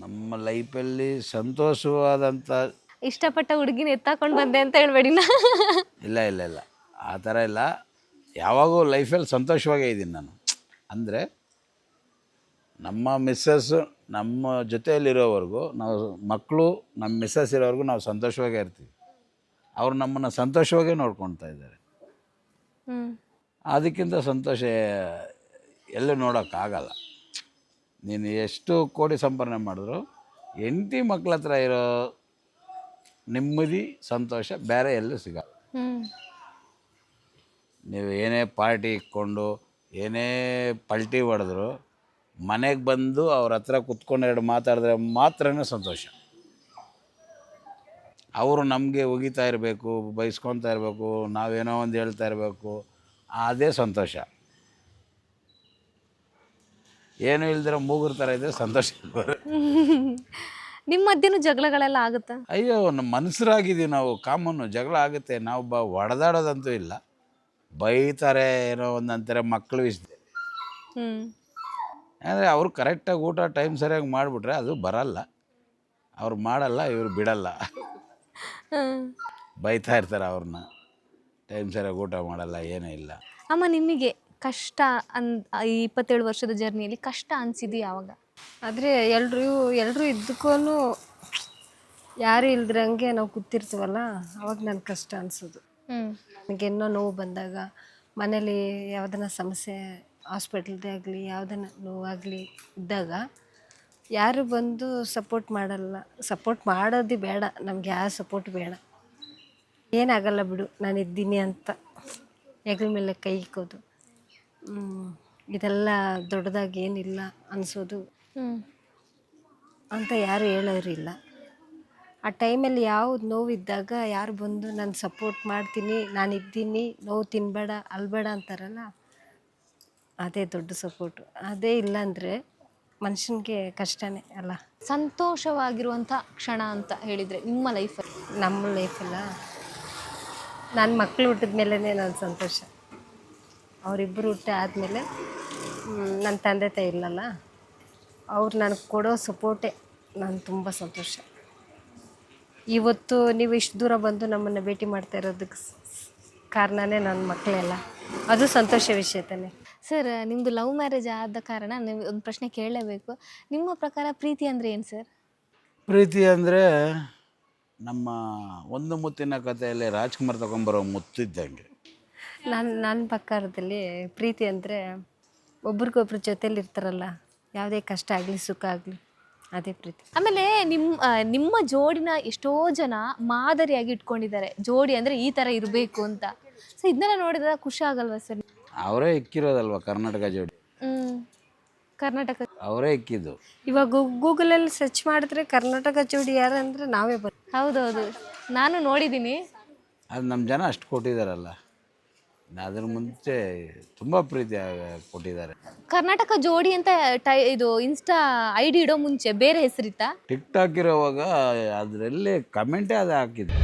ನಮ್ಮ ಲೈಫಲ್ಲಿ ಸಂತೋಷವಾದಂಥ ಇಷ್ಟಪಟ್ಟ ಹುಡುಗಿನ ಎತ್ತಾಕೊಂಡು ಬಂದೆ ಅಂತ ಹೇಳ್ಬೇಡಿ ನಾ. ಇಲ್ಲ ಇಲ್ಲ ಇಲ್ಲ. ಆ ಥರ ಇಲ್ಲ. ಯಾವಾಗೂ ಲೈಫಲ್ಲಿ ಸಂತೋಷವಾಗೇ ಇದ್ದೀನಿ ನಾನು. ಅಂದರೆ ನಮ್ಮ ಮಿಸ್ಸಸ್ಸು ನಮ್ಮ ಜೊತೆಯಲ್ಲಿರೋವರೆಗೂ ನಾವು ಮಕ್ಕಳು ನಮ್ಮ ಮಿಸ್ಸಸ್ ಇರೋವರೆಗೂ ನಾವು ಸಂತೋಷವಾಗೇ ಇರ್ತೀವಿ. ಅವರು ನಮ್ಮನ್ನು ಸಂತೋಷವಾಗೇ ನೋಡ್ಕೊಳ್ತಾ ಇದ್ದಾರೆ. ಅದಕ್ಕಿಂತ ಸಂತೋಷ ಎಲ್ಲೂ ನೋಡೋಕ್ಕಾಗಲ್ಲ. ನೀನು ಎಷ್ಟು ಕೋಟಿ ಸಂಪಾದನೆ ಮಾಡಿದ್ರು ಹೆಂಡತಿ ಮಕ್ಳ ಹತ್ರ ಇರೋ ನೆಮ್ಮದಿ ಸಂತೋಷ ಬೇರೆ ಎಲ್ಲೂ ಸಿಗ ನೀವು ಏನೇ ಪಾರ್ಟಿ ಇಕ್ಕೊಂಡು ಏನೇ ಪಲ್ಟಿ ಹೊಡೆದ್ರು ಮನೆಗೆ ಬಂದು ಅವ್ರ ಹತ್ರ ಕುತ್ಕೊಂಡು ಎರಡು ಮಾತಾಡಿದ್ರೆ ಮಾತ್ರನೇ ಸಂತೋಷ. ಅವರು ನಮಗೆ ಒಗಿತಾ ಇರಬೇಕು ಬೈಸ್ಕೊತಾ ಇರಬೇಕು ನಾವೇನೋ ಒಂದು ಹೇಳ್ತಾ ಇರಬೇಕು ಅದೇ ಸಂತೋಷ. ಏನೂ ಇಲ್ದಿರೋ ಮೂಗುರ ಥರ ಇದ್ದರೆ ಸಂತೋಷ ನಿಮ್ಮ ಮಧ್ಯನೂ ಜಗಳಗಳೆಲ್ಲ ಆಗುತ್ತಾ? ಅಯ್ಯೋ ನಮ್ಮ ಮನುಷ್ಯರಾಗಿದ್ದೀವಿ ನಾವು. ಕಾಮನ್ನು ಜಗಳ ಆಗುತ್ತೆ. ನಾವು ಬ ಹೊಡೆದಾಡೋದಂತೂ ಇಲ್ಲ. ಬೈತಾರೆ ಏನೋ ಒಂದು ಅಂತಾರೆ ಮಕ್ಕಳು ಇಷ್ಟೇ ಹ್ಮ್. ಅಂದರೆ ಅವ್ರು ಕರೆಕ್ಟಾಗಿ ಊಟ ಟೈಮ್ ಸರಿಯಾಗಿ ಮಾಡಿಬಿಟ್ರೆ ಅದು ಬರಲ್ಲ. ಅವ್ರು ಮಾಡಲ್ಲ ಇವ್ರು ಬಿಡಲ್ಲ. ಹ್ಮ್. ಬೈತಾ ಇರ್ತಾರೆ ಅವ್ರನ್ನ. ಟೈಮ್ ಸರಿಯಾಗಿ ಊಟ ಮಾಡಲ್ಲ ಏನೂ ಇಲ್ಲ. ಅಮ್ಮ ನಿಮಗೆ ಕಷ್ಟ ಅನ್ ಈ ಇಪ್ಪತ್ತೇಳು ವರ್ಷದ ಜರ್ನಿಯಲ್ಲಿ ಕಷ್ಟ ಅನಿಸಿದ್ದು ಯಾವಾಗ? ಆದರೆ ಎಲ್ಲರೂ ಎಲ್ಲರೂ ಇದ್ದಕ್ಕೂ ಯಾರು ಇಲ್ದ್ರಂಗೆ ನಾವು ಕೂತಿರ್ತೀವಲ್ಲ ಅವಾಗ ನನ್ಗೆ ಕಷ್ಟ ಅನಿಸೋದು. ನನಗೆನ್ನೋ ನನಗೇನೋ ನೋವು ಬಂದಾಗ ಮನೇಲಿ ಯಾವುದನ್ನ ಸಮಸ್ಯೆ ಹಾಸ್ಪಿಟ್ಲ್ದೇ ಆಗಲಿ ಯಾವುದನ್ನ ನೋವಾಗಲಿ ಇದ್ದಾಗ ಯಾರು ಬಂದು ಸಪೋರ್ಟ್ ಮಾಡಲ್ಲ ಸಪೋರ್ಟ್ ಮಾಡೋದು ಬೇಡ ನಮ್ಗೆ ಯಾರು ಸಪೋರ್ಟ್ ಬೇಡ. ಏನಾಗಲ್ಲ ಬಿಡು ನಾನು ಇದ್ದೀನಿ ಅಂತ ಹೆಗಲ ಮೇಲೆ ಕೈ ಇಕ್ಕೋದು. ಇದೆಲ್ಲ ದೊಡ್ಡದಾಗಿ ಏನಿಲ್ಲ ಅನಿಸೋದು. ಅಂತ ಯಾರು ಹೇಳೋರಿಲ್ಲ ಆ ಟೈಮಲ್ಲಿ ಯಾವ್ದು ನೋವಿದ್ದಾಗ ಯಾರು ಬಂದು ನಾನು ಸಪೋರ್ಟ್ ಮಾಡ್ತೀನಿ ನಾನು ಇದ್ದೀನಿ ನೋವು ತಿನ್ನಬೇಡ ಅಲ್ಬೇಡ ಅಂತಾರಲ್ಲ ಅದೇ ದೊಡ್ಡ ಸಪೋರ್ಟು ಅದೇ ಇಲ್ಲಾಂದರೆ ಮನುಷ್ಯನಿಗೆ ಕಷ್ಟನೇ ಅಲ್ಲ. ಸಂತೋಷವಾಗಿರುವಂಥ ಕ್ಷಣ ಅಂತ ಹೇಳಿದರೆ ನಿಮ್ಮ ಲೈಫಲ್ಲಿ ನಮ್ಮ ಲೈಫಲ್ಲ ನನ್ನ ಮಕ್ಕಳು ಹುಟ್ಟಿದ ಮೇಲೇ ನನ್ನ ಸಂತೋಷ. ಅವರಿಬ್ಬರು ಹುಟ್ಟ ಆದಮೇಲೆ ನನ್ನ ತಂದೆ ತಾಯಿ ಇಲ್ಲಲ್ಲ ಅವ್ರು ನನಗೆ ಕೊಡೋ ಸಪೋರ್ಟೇ ನಾನು ತುಂಬ ಸಂತೋಷ. ಇವತ್ತು ನೀವು ಇಷ್ಟು ದೂರ ಬಂದು ನಮ್ಮನ್ನು ಭೇಟಿ ಮಾಡ್ತಾ ಇರೋದಕ್ಕೆ ಕಾರಣನೇ ನನ್ನ ಮಕ್ಕಳೆಲ್ಲ ಅದು ಸಂತೋಷ ವಿಷಯ ತಾನೆ. ಸರ್ ನಿಮ್ಮದು ಲವ್ ಮ್ಯಾರೇಜ್ ಆದ ಕಾರಣ ನೀವು ಒಂದು ಪ್ರಶ್ನೆ ಕೇಳಲೇಬೇಕು. ನಿಮ್ಮ ಪ್ರಕಾರ ಪ್ರೀತಿ ಅಂದರೆ ಏನು ಸರ್? ಪ್ರೀತಿ ಅಂದರೆ ನಮ್ಮ ಒಂದು ಮುತ್ತಿನ ಕಥೆಯಲ್ಲಿ ರಾಜ್ಕುಮಾರ್ ತಗೊಂಬರೋ ಮುತ್ತಿದ್ದಂಗೆ. ನನ್ನ ನನ್ನ ಪ್ರಕಾರದಲ್ಲಿ ಪ್ರೀತಿ ಅಂದರೆ ಒಬ್ರಿಗೊಬ್ರ ಜೊತೇಲಿ ಇರ್ತಾರಲ್ಲ ಯಾವುದೇ ಕಷ್ಟ ಆಗಲಿ ಸುಖ ಆಗಲಿ ಅದೇ ಪ್ರೀತಿ. ಆಮೇಲೆ ನಿಮ್ಮ ನಿಮ್ಮ ಜೋಡಿನ ಎಷ್ಟೋ ಜನ ಮಾದರಿಯಾಗಿ ಇಟ್ಕೊಂಡಿದ್ದಾರೆ. ಜೋಡಿ ಅಂದರೆ ಈ ಥರ ಇರಬೇಕು ಅಂತ. ಸೊ ಇದನ್ನೆಲ್ಲ ನೋಡಿದ್ರೆ ಖುಷಿ ಆಗಲ್ವಾ ಸರ್? ಅವರೇ ಇಕ್ಕಿರೋದಲ್ವ ಕರ್ನಾಟಕ ಜೋಡಿ? ಕರ್ನಾಟಕ. ಅವರೇ ಇಕ್ಕಿದ್ದು. ಇವಾಗ ಗೂಗಲಲ್ಲಿ ಸರ್ಚ್ ಮಾಡಿದ್ರೆ ಕರ್ನಾಟಕ ಜೋಡಿ ಯಾರು ಅಂದರೆ ನಾವೇ ಬರ್ತೀವಿ ಹೌದೌದು. ನಾನು ನೋಡಿದ್ದೀನಿ. ಅದು ನಮ್ಮ ಜನ ಅಷ್ಟು ಕೊಟ್ಟಿದ್ದಾರಲ್ಲ ಅದ್ರ ಮುಂಚೆ ತುಂಬಾ ಪ್ರೀತಿ ಕೊಟ್ಟಿದ್ದಾರೆ. ಕರ್ನಾಟಕ ಜೋಡಿ ಅಂತ ಟೈ ಇದು ಇನ್ಸ್ಟಾ ಐ ಡಿ ಇಡೋ ಮುಂಚೆ ಬೇರೆ ಹೆಸರಿತ್ತಾ? ಟಿಕ್ ಟಾಕ್ ಇರೋವಾಗ ಅದರಲ್ಲಿ ಕಮೆಂಟೇ ಅದು ಹಾಕಿದ್ದು